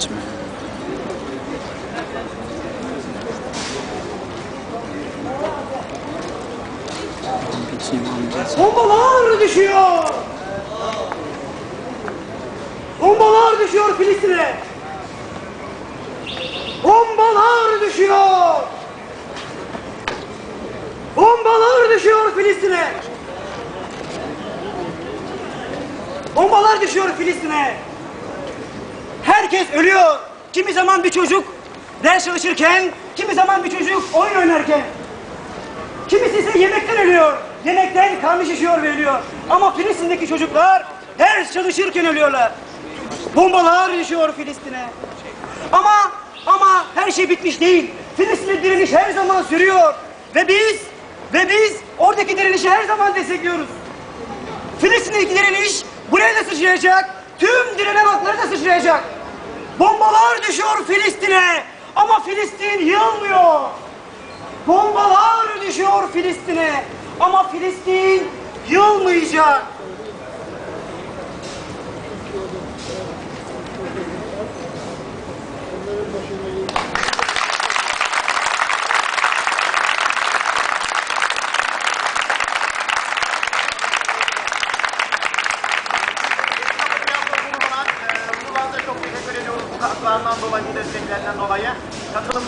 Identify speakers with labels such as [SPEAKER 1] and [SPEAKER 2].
[SPEAKER 1] Amca.
[SPEAKER 2] Bombalar düşüyor. Bombalar düşüyor Filistin'e. Bombalar düşüyor. Bombalar düşüyor Filistin'e. Bombalar düşüyor Filistin'e. Ölüyor. Kimi zaman bir çocuk ders çalışırken, kimi zaman bir çocuk oyun oynarken. Kimisi ise yemekten ölüyor. Yemekten karnı şişiyor ve ölüyor. Ama Filistin'deki çocuklar ders çalışırken ölüyorlar. Bombalar düşüyor Filistin'e. Ama ama her şey bitmiş değil. Filistin'de direniş her zaman sürüyor. Ve biz ve biz oradaki direnişi her zaman destekliyoruz. Filistin'deki direniş buraya da sıçrayacak. Tüm direnen halklara da sıçrayacak. Bombalar düşüyor Filistin'e. Ama Filistin yılmıyor. Bombalar düşüyor Filistin'e. Ama Filistin yılmayacak.
[SPEAKER 3] Katkılarından dolayı, desteklerinden dolayı. Katılım